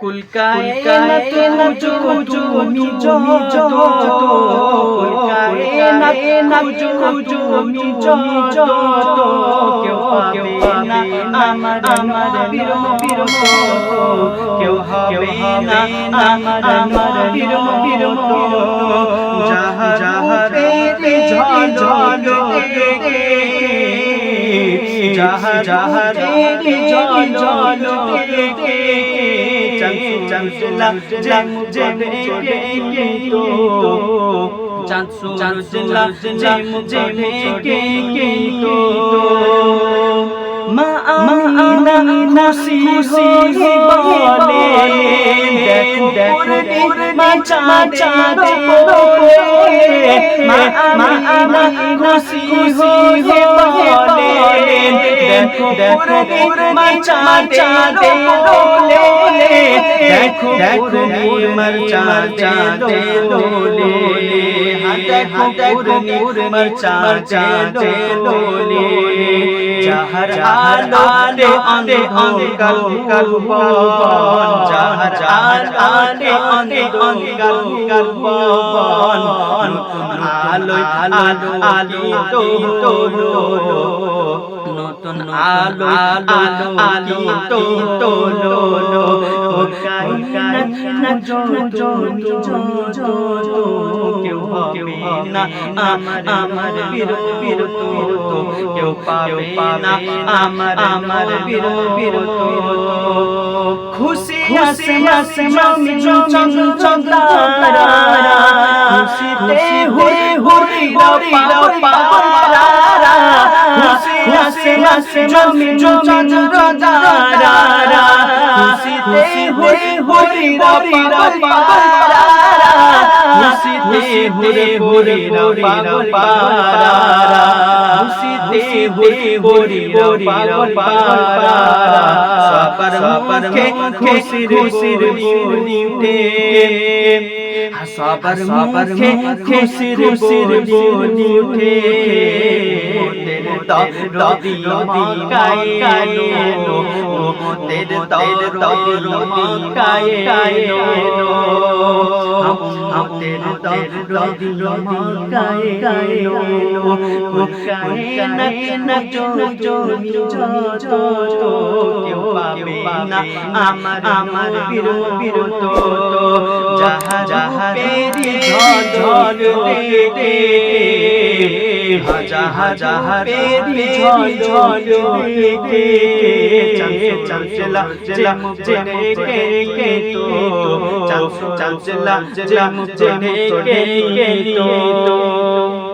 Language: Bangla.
কুলকায় নাতে নাচো তুমি জমি জমি কুলকায় নাতে নাচো তুমি জমি জমি কেউ কেউ না আমার আমার বিরম বিরম কেউ হবে চঞ্চলা জম জম কে তো বলে দেখো দেখো মর চাচা দেখো মর চাঁদ বলে যাহার আলোতে অন্ধকার কালবন যাহার আলোতে অন্ধকার কালবন আলো আলো আলো তো তো নতুন আলো আলো আলো তো তো লো কায়নাত না জো জো জো জো হবে না আমার আমার বীর বীর তো কেউ পাবে না আমার আমার বীর বীর তো খুশি হাসে হাসে মামি চঞ্চল চন্দ্রা খুশিতে হুই হুই রাও পারা খুশি হাসে হাসে মামি চঞ্চল চন্দ্রা খুশিতে হুই হুই রাও পারা খুশিতে হুরে হুরে রাও পারা খুশিতে হুরে হুরে রাও পারা সবার মুখে খুশির খুশির উঠে সবার মুখে খুশির খুশির উঠে রবি রবি কায় তের তর রবি তের তর রবি রবি কায় কায়নো কায়নাত না জো জো জো জো কেউ পাবে না আমার আমার বীর তো যাহা যাহা রে যাহা পেরি ঝল দে চঞ্চলা জম জনে কে কে তো চঞ্চলা জম জনে কে কে তো